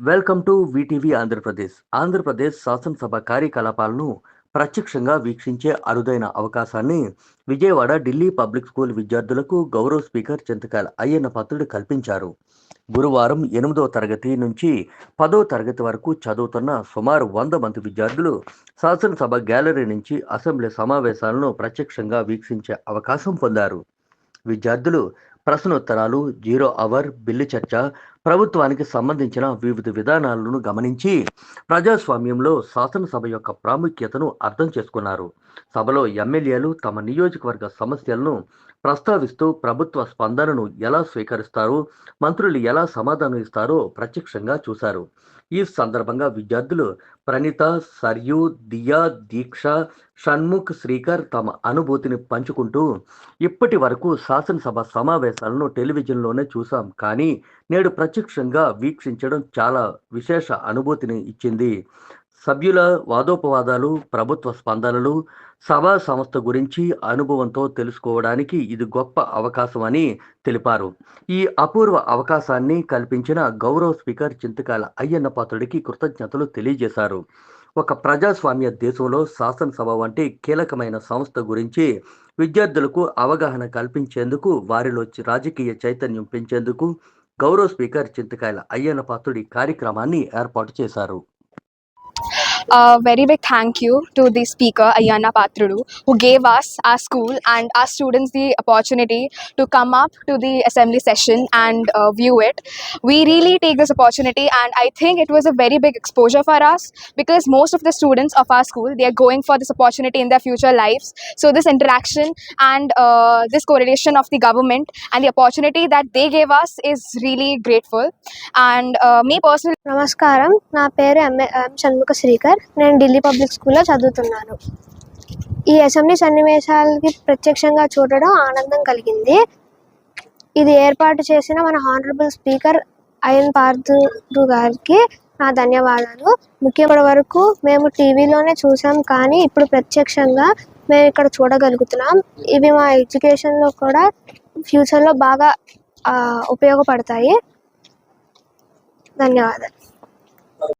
Welcome to VTV Andhra Pradesh Andhra Pradesh శాసనసభ కార్యకలాపాలను ప్రత్యక్షంగా వీక్షించే అరుదైన అవకాశాన్ని విజయవాడ ఢిల్లీ పబ్లిక్ స్కూల్ విద్యార్థులకు గౌరవ స్పీకర్ చింతకాయల అయ్యన్న పాత్రుడు కల్పించారు గురువారం ఎనిమిదో తరగతి నుంచి పదో తరగతి వరకు చదువుతున్న సుమారు వంద మంది విద్యార్థులు శాసనసభ గ్యాలరీ నుంచి అసెంబ్లీ సమావేశాలను ప్రత్యక్షంగా వీక్షించే అవకాశం పొందారు విద్యార్థులు ప్రశ్నోత్తరాలు జీరో అవర్ బిల్లు చర్చ ప్రభుత్వానికి సంబంధించిన వివిధ విధానాలను గమనించి ప్రజాస్వామ్యంలో శాసనసభ యొక్క ప్రాముఖ్యతను అర్థం చేసుకున్నారు. సభలో ఎమ్మెల్యేలు తమ నియోజకవర్గ సమస్యలను ప్రస్తావిస్తూ ప్రభుత్వ స్పందనను ఎలా స్వీకరిస్తారో మంత్రులు ఎలా సమాధానం ఇస్తారో ప్రత్యక్షంగా చూశారు. ఈ సందర్భంగా విద్యార్థులు ప్రణీత సర్యు దియా దీక్ష షణ్ముఖ్ శ్రీకర్ తమ అనుభూతిని పంచుకుంటూ ఇప్పటి వరకు శాసనసభ సమావేశం సమావేశాలను టెలివిజన్లోనే చూసాం కానీ నేడు ప్రత్యక్షంగా వీక్షించడం చాలా విశేష అనుభూతిని ఇచ్చింది. సభ్యుల వాదోపవాదాలు ప్రభుత్వ స్పందనలు సభా సంస్థ గురించి అనుభవంతో తెలుసుకోవడానికి ఇది గొప్ప అవకాశం అని తెలిపారు. ఈ అపూర్వ అవకాశాన్ని కల్పించిన గౌరవ స్పీకర్ చింతకాల అయ్యన్న పాత్రుడికి కృతజ్ఞతలు తెలియజేశారు. ఒక ప్రజాస్వామ్య దేశంలో శాసనసభ వంటి కీలకమైన సంస్థ గురించి విద్యార్థులకు అవగాహన కల్పించేందుకు వారిలో రాజకీయ చైతన్యం పెంచేందుకు గౌరవ స్పీకర్ చింతకాయల అయ్యన్న పాత్రుడి కార్యక్రమాన్ని ఏర్పాటు చేశారు. a very big thank you to the speaker Ayana Patrudu who gave us our school and our students the opportunity to come up to the assembly session and uh, view it. We really take this opportunity and I think it was a very big exposure for us because most of the students of our school they are going for this opportunity in their future lives. So this interaction and uh, this correlation of the government and the opportunity that they gave us is really grateful. And uh, me personally నమస్కారం నా పేరు ఎం ఎం షణ్ముఖ శ్రీకర్ నేను Delhi public స్కూల్లో చదువుతున్నాను. ఈ assembly సన్నివేశాలకి ప్రత్యక్షంగా చూడడం ఆనందం కలిగింది. ఇది ఏర్పాటు చేసిన మన హానరబుల్ స్పీకర్ అయన్ పార్థు గారికి నా ధన్యవాదాలు. ముఖ్యమైన వరకు మేము టీవీలోనే చూసాం కానీ ఇప్పుడు ప్రత్యక్షంగా మేము ఇక్కడ చూడగలుగుతున్నాం. ఇవి మా ఎడ్యుకేషన్లో కూడా ఫ్యూచర్లో బాగా ఉపయోగపడతాయి. ధన్యవాదాలు.